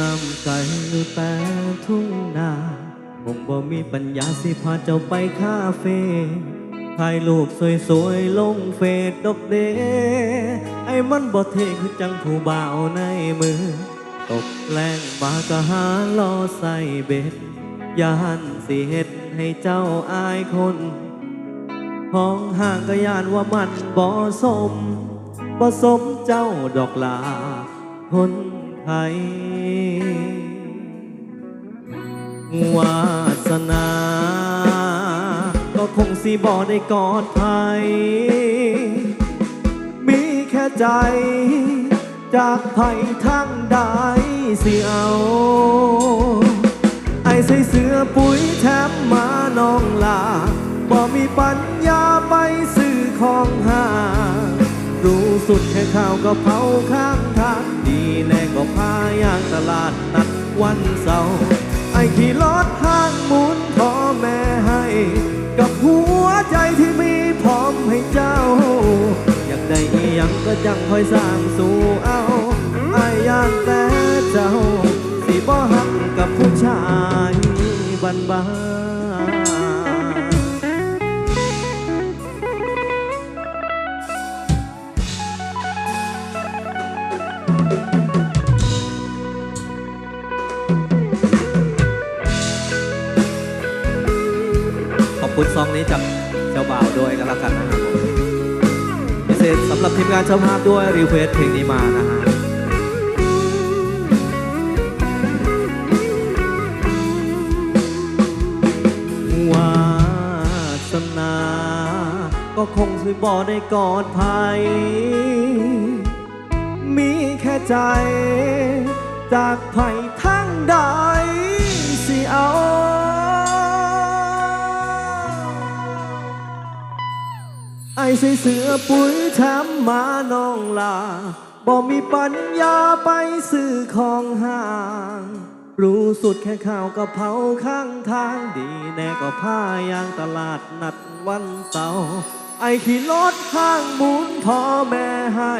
น้ำใจแต่ทุ่งนาผมบ่มีปัญญาสิพาเจ้าไปคาเฟ่ถ่ายรูปสวยๆ ลงเฟซดอกเด ไอ้มันบ่เท่คือจังผู้บ่าวในมือ ตกแรงบากะหาล่อใส่เบ็ดยานสิเฮ็ดให้เจ้าอายคนห้องห่างก็ยานว่ามันบ่สมบ่สมเจ้าดอกลาคน ไทยวาสนา ก็คงสิบ่ได้กอดไทยมีแค่ใจ จากไผ่ทั้งใดสิเอา ไอ้ใส่เสื้อปุ๋ยแถมมาน้องลาบ่มีปัญญาไปซื้อของหารู้สุดแค่ข้าวก็เผาข้าง ลาดนัดวันเสาร์ไอ้ขี่รถห้างหมุนพ่อแม่ให้ กับหัวใจที่มีพร้อมให้เจ้า อยากได้อีหยังก็จังคอยสร้างสู่เอาไอ้ย่านแต่เจ้า สิบ่หักกับผู้ชายบันบาน คุณซองนี้จากเจ้าบ่าวด้วยกันล้วกันนะครับผมพิเศษสำหรับทีมงานเจ้าภาพด้วยรีเควสเพลงนี้มานะฮะวาสนา ก็คงสิบ่ได้กอดภัย มีแค่ใจ จากไผ่ทั้งใดสิเอา ใส่เสื้อปุ๋ยแถมมาน้องลาบ่มีปัญญาไปซื้อของห้าง รู้สุดแค่ข่าวกะเพราข้างทางดีแน่ก็ผ้ายางตลาดนัดวันเสาร์ไอ้ขี่รถข้างมุนพ่อแม่ให้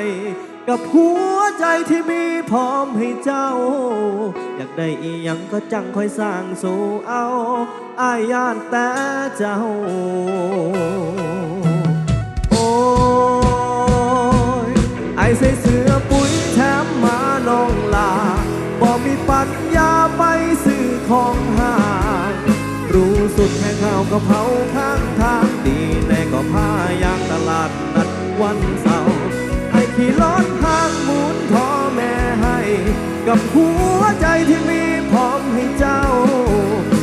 กับหัวใจที่มีพร้อมให้เจ้า อยากได้อีหยังก็จังค่อยสร้างสู่เอาอายานแต่เจ้า ใส่เสื้อปุ๋ยแถมมาน้องลาบ่มีปัญญาไปซื้อของห่างรู้สุดแค่ข้าวกะเพราข้างทางดีแน่ก็พายางตลาดนัดวันเสาร์ไอ้ขี่รถห้างหมุนพ่อแม่ให้ กับหัวใจที่มีพร้อมให้เจ้า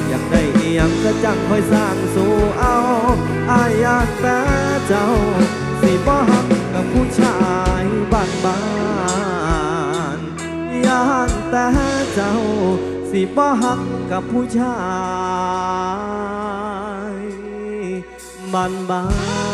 อยากได้อีหยังก็จังค่อยสร้างสู่เอาอายอยากแต่เจ้า สิบ่หักกับผู้ชายบ้านบ้านย่านแต่เจ้า สิบ่หักกับผู้ชายบ้านบ้าน